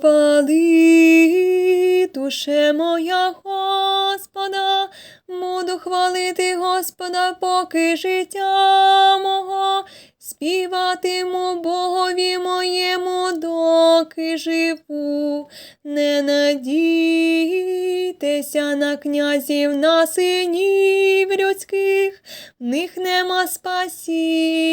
Хвали, душе моя Господа, буду хвалити Господа, поки життя мого, співатиму Богові моєму, доки живу. Не надійтеся на князів, на синів людських, в них нема спасіння.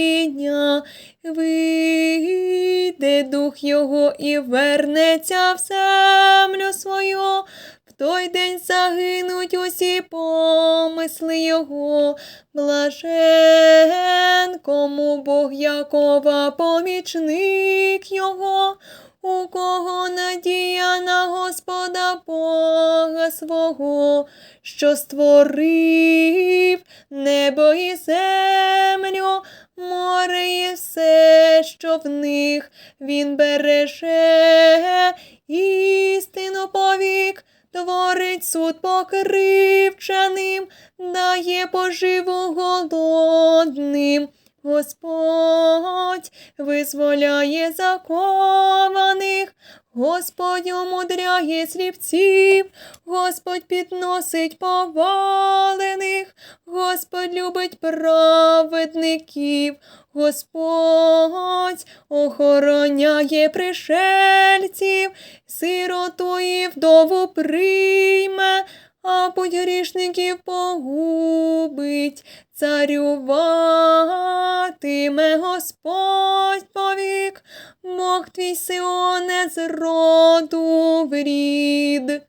Вийде дух його і вернеться в землю свою. В той день загинуть усі помисли його, блажен, кому Бог Якова помічник його, у кого надія на Господа Бога свого, що створив небо і землю, море і все, що в них він береже, істину повік, творить суд покривченим, дає поживу голодним. Господь визволяє закованих, Господь умудряє сліпців, Господь підносить повалених, Господь любить праведників, Господь охороняє пришельців, сироту і вдову прийме, а будь грішників погубить, царюватиме Господь повік, Бог твій Сионе з роду в рід.